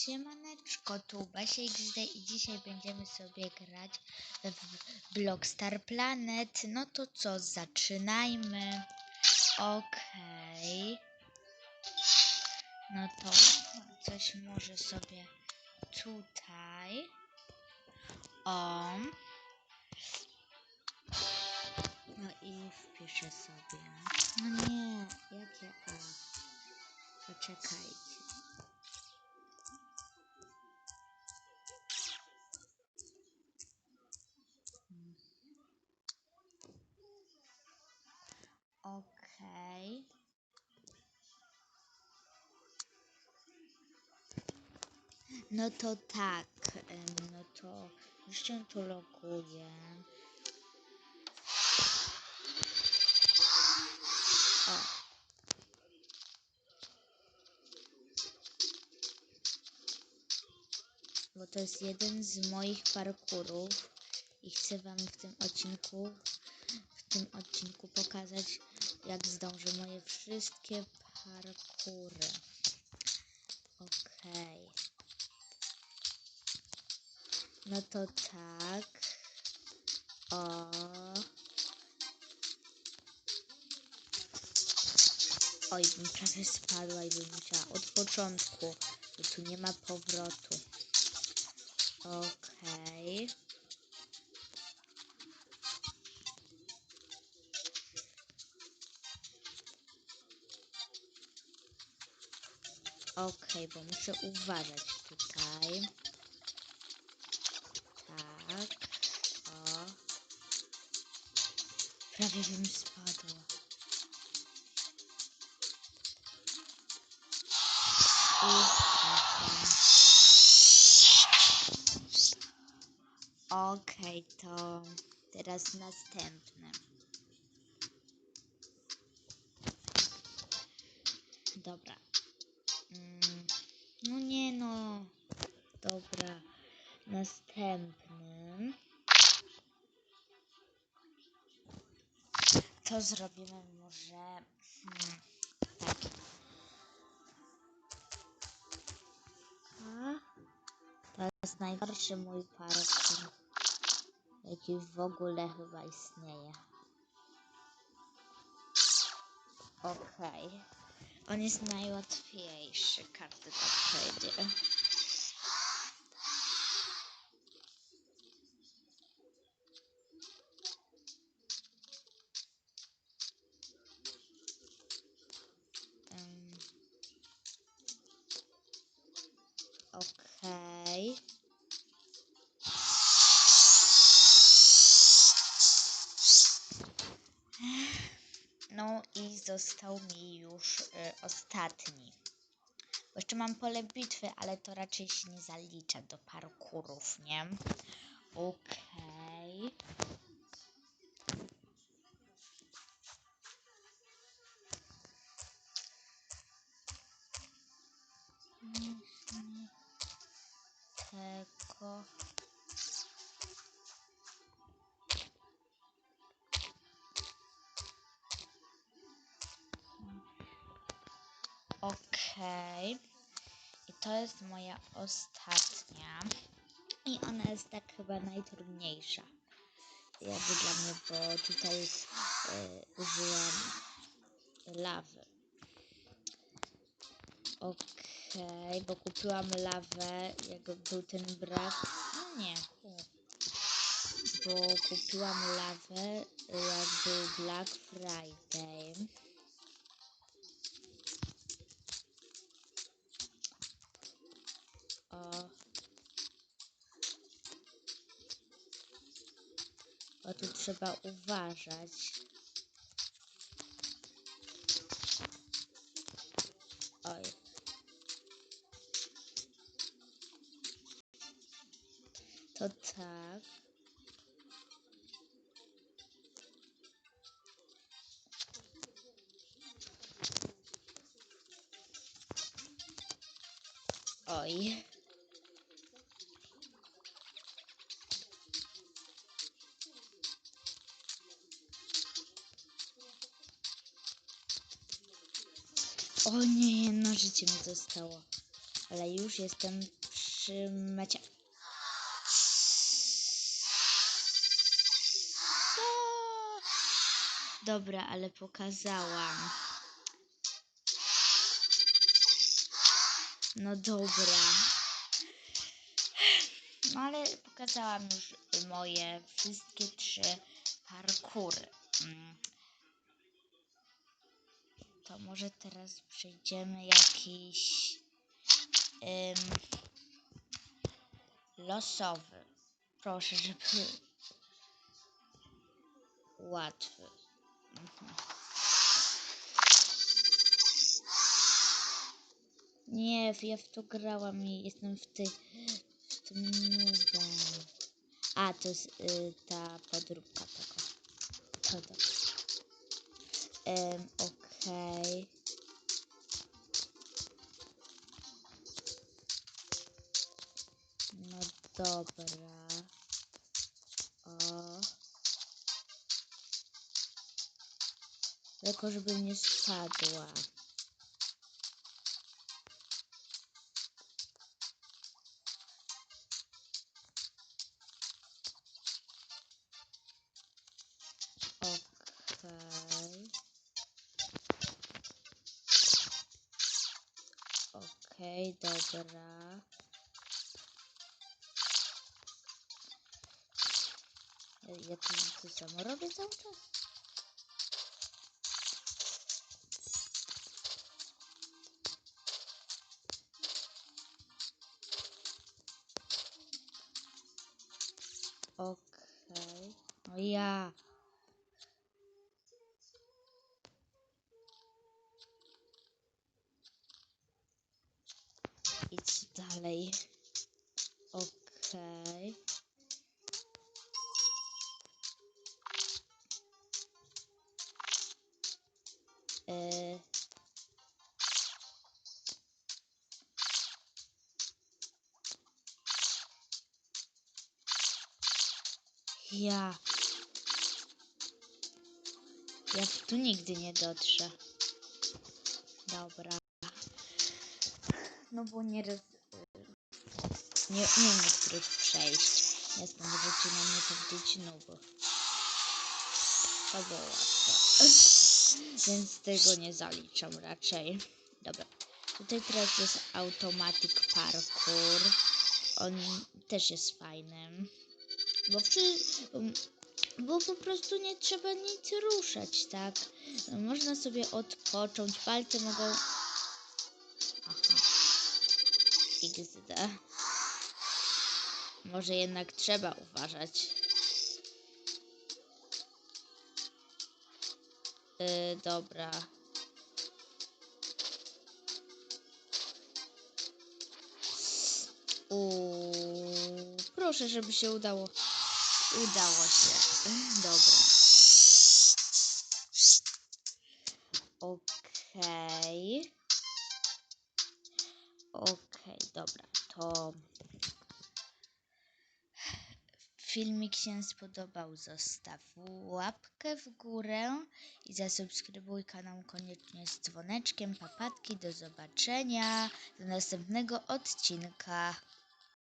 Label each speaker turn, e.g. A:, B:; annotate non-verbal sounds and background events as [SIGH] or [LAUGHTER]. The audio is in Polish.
A: Siemaneczko, tu Basia XD i dzisiaj będziemy sobie grać w Block Star Planet. No to co, zaczynajmy. Okej. No to coś może sobie tutaj. O. No i wpiszę sobie. No nie, jakie O. Poczekajcie. No to tak, no to już się tu loguję. O. Bo to jest jeden z moich parkurów i chcę wam w tym odcinku w tym odcinku pokazać jak zdążę moje wszystkie parkury. Okej. No to tak. O. Oj, bym prawie spadła i bym musiała od początku, bo tu nie ma powrotu. Okej. Okej, bo muszę uważać tutaj. Prawie bym spadła. Okej, to teraz następne. Dobra. Mm, no nie no. Dobra. Następny. To zrobimy może hmm, tak. A? To jest najgorszy mój parkour, jaki w ogóle chyba istnieje. Okej. On jest najłatwiejszy, każdy tak przejdzie. Okej. No i został mi już y, ostatni. Bo jeszcze mam pole bitwy, ale to raczej się nie zalicza do parkurów, nie? Okej. Mhm. Okej. I to jest moja ostatnia. I ona jest tak chyba najtrudniejsza. Jakby dla mnie, bo tutaj y, użyłam lawy. Okej, bo kupiłam lawę, jak był ten brak. No nie, bo kupiłam lawę, jak był Black Friday. O. Bo tu trzeba uważać. Oj. To tak. Oj. O nie, jedno życie mi zostało. ale już jestem przy mecie. Dobra, ale pokazałam. No dobra. No ale pokazałam już moje wszystkie trzy parkury. To może teraz przejdziemy jakiś losowy. Proszę, żeby łatwy. Mhm. Nie, ja w to grałam i jestem w ty w tym. A, to jest y, ta podróbka. To dobrze. Em, okej. No dobra. O. Tylko żeby nie spadła. Okej, dobra. Ja, ja to, samo robię cały czas. Okej. No ja. Idź dalej. Okej. E, Ja. Ja tu nigdy nie dotrzę. Dobra. No bo nie roz... Nie umiem niektórych przejść. Nie możecie na mnie powiedzieć nubu. To było łatwe. [LAUGHS] Więc tego nie zaliczam raczej. Dobra. Tutaj teraz jest automatic parkour. On też jest fajny. Bo, przy, bo po prostu nie trzeba nic ruszać, tak? Można sobie odpocząć, palce mogą... XD. Może jednak trzeba uważać. Yy, dobra. Uuu, proszę, żeby się udało. Udało się. Dobra. To filmik się spodobał. Zostaw łapkę w górę i zasubskrybuj kanał koniecznie z dzwoneczkiem. Papatki, do zobaczenia do następnego odcinka.